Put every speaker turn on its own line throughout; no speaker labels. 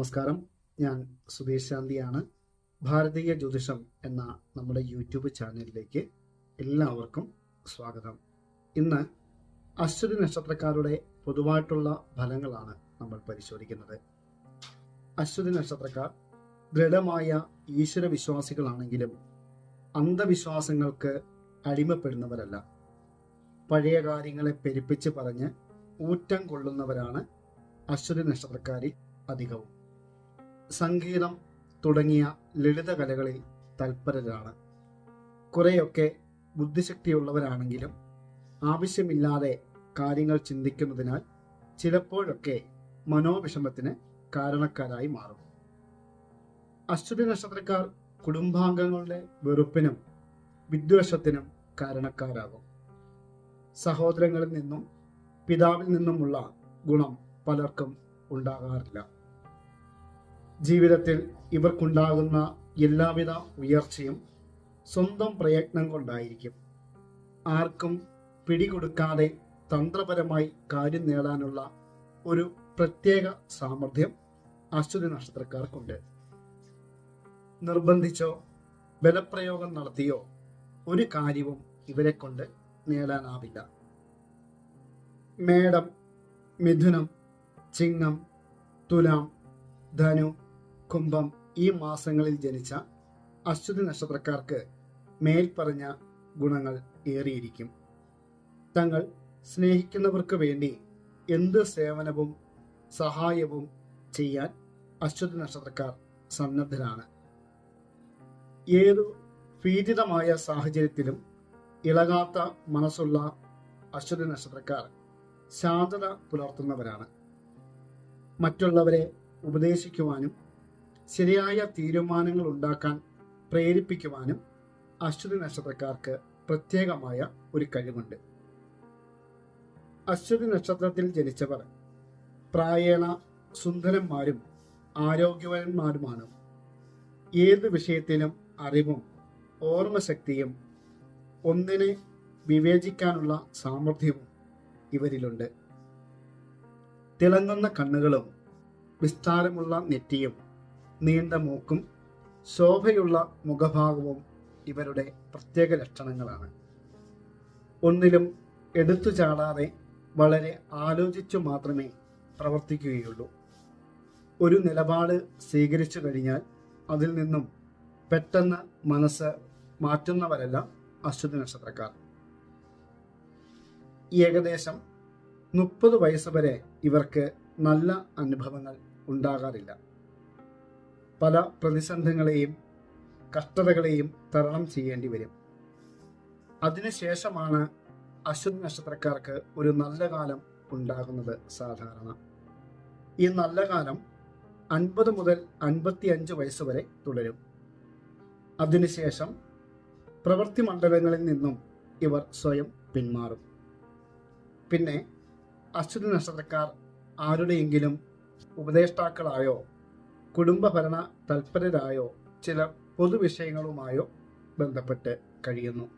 നമസ്കാരം. ഞാൻ സുധീഷ് ശാന്തിയാണ്. ഭാരതീയ ജ്യോതിഷം എന്ന നമ്മുടെ യൂട്യൂബ് ചാനലിലേക്ക് എല്ലാവർക്കും സ്വാഗതം. ഇന്ന് അശ്വതി നക്ഷത്രക്കാരുടെ പൊതുവായിട്ടുള്ള ഫലങ്ങളാണ് നമ്മൾ പരിശോധിക്കുന്നത്. അശ്വതി നക്ഷത്രക്കാർ ദൃഢമായ ഈശ്വര വിശ്വാസികളാണെങ്കിലും അന്ധവിശ്വാസങ്ങൾക്ക് അടിമപ്പെടുന്നവരല്ല. പഴയ കാര്യങ്ങളെ പെരുപ്പിച്ച് പറഞ്ഞ് ഊറ്റം കൊള്ളുന്നവരാണ് അശ്വതി നക്ഷത്രക്കാരിൽ അധികവും. സംഗീതം തുടങ്ങിയ ലളിത കലകളിൽ തൽപരരാണ്. കുറേയൊക്കെ ബുദ്ധിശക്തിയുള്ളവരാണെങ്കിലും ആവശ്യമില്ലാതെ കാര്യങ്ങൾ ചിന്തിക്കുന്നതിനാൽ ചിലപ്പോഴൊക്കെ മനോവിഷമത്തിന് കാരണക്കാരായി മാറും അശ്വതി നക്ഷത്രക്കാർ കുടുംബാംഗങ്ങളുടെ വെറുപ്പിനും വിദ്വേഷത്തിനും കാരണക്കാരാകും. സഹോദരങ്ങളിൽ നിന്നും പിതാവിൽ നിന്നുമുള്ള ഗുണം പലർക്കും ഉണ്ടാകാറില്ല. ജീവിതത്തിൽ ഇവർക്കുണ്ടാകുന്ന എല്ലാവിധ ഉയർച്ചയും സ്വന്തം പ്രയത്നം കൊണ്ടായിരിക്കും. ആർക്കും പിടികൊടുക്കാതെ തന്ത്രപരമായി കാര്യം നേടാനുള്ള ഒരു പ്രത്യേക സാമർഥ്യം അശ്വതി നക്ഷത്രക്കാർക്കുണ്ട്. നിർബന്ധിച്ചോ ബലപ്രയോഗം നടത്തിയോ ഒരു കാര്യവും ഇവരെ കൊണ്ട് നേടാനാവില്ല. മേടം മിഥുനം ചിങ്ങം തുലാം ധനു കുംഭം ഈ മാസങ്ങളിൽ ജനിച്ച അശ്വതി നക്ഷത്രക്കാർക്ക് മേൽപ്പറഞ്ഞ ഗുണങ്ങൾ ഏറിയിരിക്കും. തങ്ങൾ സ്നേഹിക്കുന്നവർക്ക് വേണ്ടി എന്ത് സേവനവും സഹായവും ചെയ്യാൻ അശ്വതി നക്ഷത്രക്കാർ സന്നദ്ധരാണ്. ഏതു ഭീതിതമായ സാഹചര്യത്തിലും ഇളകാത്ത മനസ്സുള്ള അശ്വതി നക്ഷത്രക്കാർ ശാന്തത പുലർത്തുന്നവരാണ്. മറ്റുള്ളവരെ ഉപദേശിക്കുവാനും ശരിയായ തീരുമാനങ്ങൾ ഉണ്ടാക്കാൻ പ്രേരിപ്പിക്കുവാനും അശ്വതി നക്ഷത്രക്കാർക്ക് പ്രത്യേകമായ ഒരു കഴിവുണ്ട്. അശ്വതി നക്ഷത്രത്തിൽ ജനിച്ചവർ പ്രായേണ സുന്ദരന്മാരും ആരോഗ്യവാന്മാരുമാണ്. ഏത് വിഷയത്തിലും അറിവും ഓർമ്മശക്തിയും ഒന്നിനെ വിവേചിക്കാനുള്ള സാമർഥ്യവും ഇവരിലുണ്ട്. തിളങ്ങുന്ന കണ്ണുകളും വിസ്താരമുള്ള നെറ്റിയും നീണ്ട മൂക്കും ശോഭയുള്ള മുഖഭാഗവും ഇവരുടെ പ്രത്യേക ലക്ഷണങ്ങളാണ്. ഒന്നിലും എടുത്തു ചാടാതെ വളരെ ആലോചിച്ചു മാത്രമേ പ്രവർത്തിക്കുകയുള്ളൂ. ഒരു നിലപാട് സ്വീകരിച്ചു കഴിഞ്ഞാൽ അതിൽ നിന്നും പെട്ടെന്ന് മനസ്സ് മാറ്റുന്നവരല്ല അശ്വതി നക്ഷത്രക്കാർ. ഏകദേശം മുപ്പത് വയസ്സ് വരെ ഇവർക്ക് നല്ല അനുഭവങ്ങൾ ഉണ്ടാകാറില്ല. പല പ്രതിസന്ധികളെയും കഷ്ടതകളെയും തരണം ചെയ്യേണ്ടി വരും. അതിനുശേഷമാണ് അശ്വതി നക്ഷത്രക്കാർക്ക് ഒരു നല്ല കാലം ഉണ്ടാകുന്നത് സാധാരണ. ഈ നല്ല കാലം അൻപത് മുതൽ അൻപത്തി അഞ്ച് വയസ്സ് വരെ തുടരും. അതിനുശേഷം പ്രവൃത്തി മണ്ഡലങ്ങളിൽ നിന്നും ഇവർ സ്വയം പിന്മാറും. പിന്നെ അശ്വതി നക്ഷത്രക്കാർ ആരുടെയെങ്കിലും ഉപദേഷ്ടാക്കളായോ കുടുംബഭരണ തൽപരരായോ ചില പൊതുവിഷയങ്ങളുമായോ ബന്ധപ്പെട്ട് കഴിയുന്നു.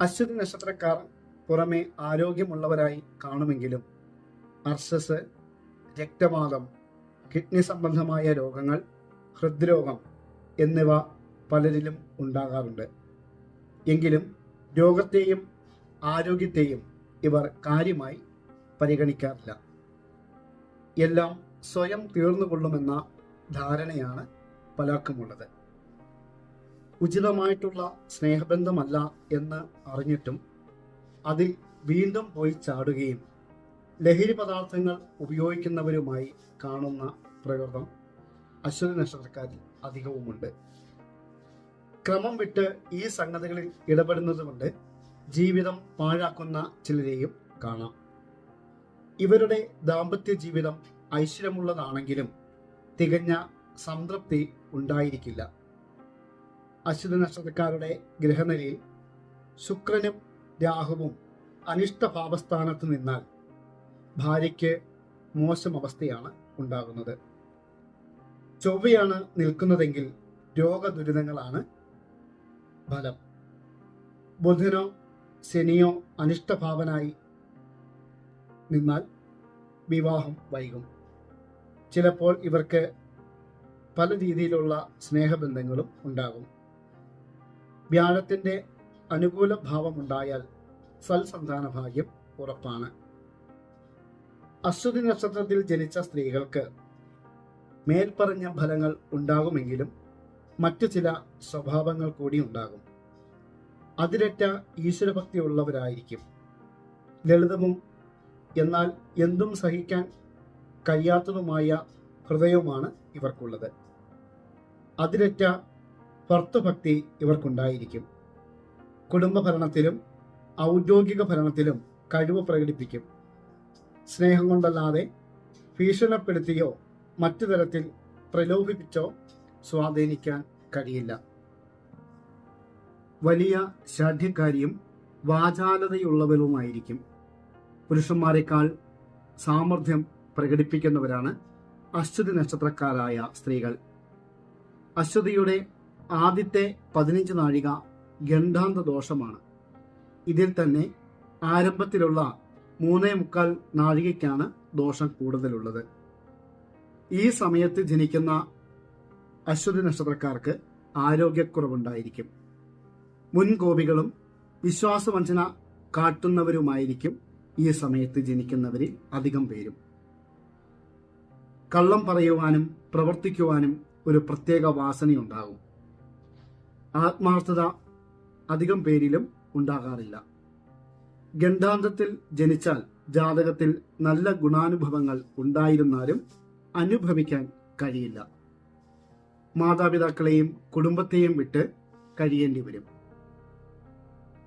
അശ്വതി നക്ഷത്രക്കാർ പുറമെ ആരോഗ്യമുള്ളവരായി കാണുമെങ്കിലും അർസസ് രക്തപാതം കിഡ്നി സംബന്ധമായ രോഗങ്ങൾ ഹൃദ്രോഗം എന്നിവ പലരിലും ഉണ്ടാകാറുണ്ട്. എങ്കിലും രോഗത്തെയും ആരോഗ്യത്തെയും ഇവർ കാര്യമായി പരിഗണിക്കാറില്ല. എല്ലാം സ്വയം തീർന്നുകൊള്ളുമെന്ന ധാരണയാണ് പലർക്കുമുള്ളത് ഉചിതമായിട്ടുള്ള സ്നേഹബന്ധമല്ല എന്ന് അറിഞ്ഞിട്ടും അതിൽ വീണ്ടും പോയി ചാടുകയും ലഹരി പദാർത്ഥങ്ങൾ ഉപയോഗിക്കുന്നവരുമായി കാണുന്ന പ്രകൃതം അശ്വതി നക്ഷത്രക്കാരിൽ അധികവുമുണ്ട്. ക്രമം വിട്ട് ഈ സംഗതികളിൽ ഇടപെടുന്നതുകൊണ്ട് ജീവിതം പാഴാക്കുന്ന ചിലരെയും കാണാം. ഇവരുടെ ദാമ്പത്യ ജീവിതം ഐശ്വര്യമുള്ളതാണെങ്കിലും തികഞ്ഞ സംതൃപ്തി ഉണ്ടായിരിക്കില്ല. അശ്വതി നക്ഷത്രക്കാരുടെ ഗ്രഹനിലയിൽ ശുക്രനും രാഹുവും അനിഷ്ടഭാവസ്ഥാനത്ത് നിന്നാൽ ഭാര്യയ്ക്ക് മോശം അവസ്ഥയാണ് ഉണ്ടാകുന്നത്. ചൊവ്വയാണ് നിൽക്കുന്നതെങ്കിൽ രോഗദുരിതങ്ങളാണ് ഫലം. ബുധനോ ശനിയോ അനിഷ്ടഭാവനായി നിന്നാൽ വിവാഹം വൈകും. ചിലപ്പോൾ ഇവർക്ക് പല രീതിയിലുള്ള സ്നേഹബന്ധങ്ങളും ഉണ്ടാകും. വ്യാഴത്തിന്റെ അനുകൂല ഭാവമുണ്ടായാൽ സൽസന്താന ഭാഗ്യം ഉറപ്പാണ്. അശ്വതി നക്ഷത്രത്തിൽ ജനിച്ച സ്ത്രീകൾക്ക് മേൽപ്പറഞ്ഞ ഫലങ്ങൾ ഉണ്ടാകുമെങ്കിലും മറ്റു ചില സ്വഭാവങ്ങൾ കൂടി ഉണ്ടാകും. അതിരറ്റ ഈശ്വരഭക്തി ഉള്ളവരായിരിക്കും ലളിതവും എന്നാൽ എന്തും സഹിക്കാൻ കഴിയാത്തതുമായ ഹൃദയവുമാണ് ഇവർക്കുള്ളത്. അതിരറ്റ ഭർത്തഭക്തി ഇവർക്കുണ്ടായിരിക്കും. കുടുംബ ഭരണത്തിലും ഔദ്യോഗിക ഭരണത്തിലും കഴിവ് പ്രകടിപ്പിക്കും. സ്നേഹം കൊണ്ടല്ലാതെ ഭീഷണപ്പെടുത്തിയോ മറ്റു തരത്തിൽ പ്രലോഭിപ്പിച്ചോ സ്വാധീനിക്കാൻ കഴിയില്ല. വലിയ ശാഠ്യക്കാരിയും വാചാലതയുള്ളവരുമായിരിക്കും. പുരുഷന്മാരെക്കാൾ സാമർഥ്യം പ്രകടിപ്പിക്കുന്നവരാണ് അശ്വതി നക്ഷത്രക്കാരായ സ്ത്രീകൾ. അശ്വതിയുടെ ആദ്യത്തെ പതിനഞ്ച് നാഴിക ഗണ്ഡാന്ത ദോഷമാണ്. ഇതിൽ തന്നെ ആരംഭത്തിലുള്ള മൂന്നേ മുക്കാൽ നാഴികയ്ക്കാണ് ദോഷം കൂടുതലുള്ളത്. ഈ സമയത്ത് ജനിക്കുന്ന അശ്വതി നക്ഷത്രക്കാർക്ക് ആരോഗ്യക്കുറവുണ്ടായിരിക്കും. മുൻകോപികളും വിശ്വാസവഞ്ചന കാട്ടുന്നവരുമായിരിക്കും ഈ സമയത്ത് ജനിക്കുന്നവരിൽ അധികം പേരും. കള്ളം പറയുവാനും പ്രവർത്തിക്കുവാനും ഒരു പ്രത്യേക വാസനയുണ്ടാകും. ആത്മാർത്ഥത അധികം പേരിലും ഉണ്ടാകാറില്ല. ഗണ്ഡാന്തത്തിൽ ജനിച്ചാൽ ജാതകത്തിൽ നല്ല ഗുണാനുഭവങ്ങൾ ഉണ്ടായിരുന്നാലും അനുഭവിക്കാൻ കഴിയില്ല. മാതാപിതാക്കളെയും കുടുംബത്തെയും വിട്ട് കഴിയേണ്ടി വരും.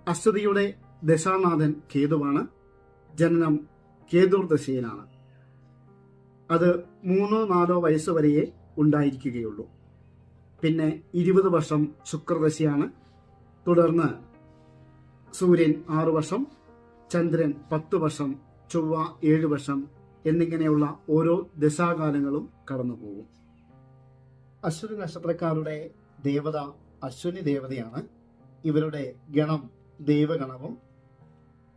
അശ്വതിയുടെ ദശാനാഥൻ കേതുവാണ്. ജനനം കേതുർ ദശയിലാണ് അത് മൂന്നോ നാലോ വയസ്സ് വരെയേ ഉണ്ടായിരിക്കുകയുള്ളൂ. പിന്നെ ഇരുപത് വർഷം ശുക്രദശയാണ്. തുടർന്ന് സൂര്യൻ ആറു വർഷം ചന്ദ്രൻ പത്ത് വർഷം ചൊവ്വ ഏഴ് വർഷം എന്നിങ്ങനെയുള്ള ഓരോ ദശാകാലങ്ങളും കടന്നുപോകും. അശ്വതി നക്ഷത്രക്കാരുടെ ദേവത അശ്വനി ദേവതയാണ്. ഇവരുടെ ഗണം ദേവഗണവും.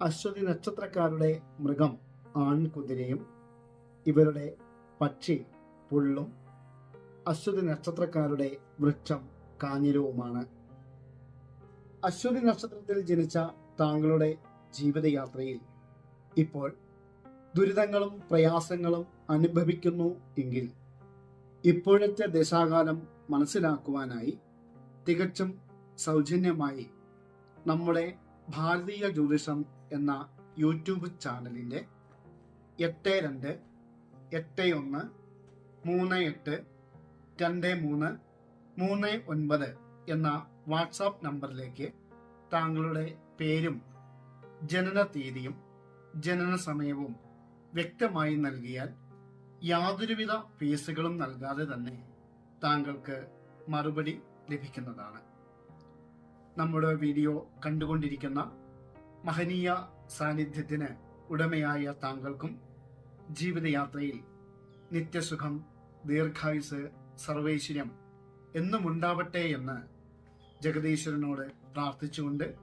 അശ്വതി നക്ഷത്രക്കാരുടെ മൃഗം ആൺകുതിരയും. ഇവരുടെ പക്ഷി പുള്ളും അശ്വതി നക്ഷത്രക്കാരുടെ വൃക്ഷം കാഞ്ഞിരവുമാണ്. അശ്വതി നക്ഷത്രത്തിൽ ജനിച്ച താങ്കളുടെ ജീവിതയാത്രയിൽ ഇപ്പോൾ ദുരിതങ്ങളും പ്രയാസങ്ങളും അനുഭവിക്കുന്നു എങ്കിൽ ഇപ്പോഴത്തെ ദശാകാലം മനസ്സിലാക്കുവാനായി തികച്ചും സൗജന്യമായി നമ്മുടെ ഭാരതീയ ജ്യോതിഷം എന്ന യൂട്യൂബ് ചാനലിന്റെ എട്ട് രണ്ട് എട്ട് ഒന്ന് മൂന്ന് എട്ട് രണ്ട് മൂന്ന് മൂന്ന് ഒൻപത് എന്ന വാട്സാപ്പ് നമ്പറിലേക്ക് താങ്കളുടെ പേരും ജനന തീയതിയും ജനന സമയവും വ്യക്തമായി നൽകിയാൽ യാതൊരുവിധ ഫീസുകളും നൽകാതെ തന്നെ താങ്കൾക്ക് മറുപടി ലഭിക്കുന്നതാണ്. നമ്മുടെ വീഡിയോ കണ്ടുകൊണ്ടിരിക്കുന്ന മഹനീയ സാന്നിധ്യത്തിന് ഉടമയായ താങ്കൾക്കും ജീവിതയാത്രയിൽ നിത്യസുഖം ദീർഘായുസ് സർവൈശ്വര്യം എന്നും ഉണ്ടാവട്ടെ എന്ന് ജഗദീശ്വരനോട് പ്രാർത്ഥിച്ചുകൊണ്ട്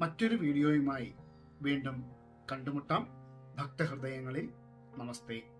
മറ്റൊരു വീഡിയോയുമായി വീണ്ടും കണ്ടുമുട്ടാം. ഭക്തഹൃദയങ്ങളിൽ നമസ്തേ.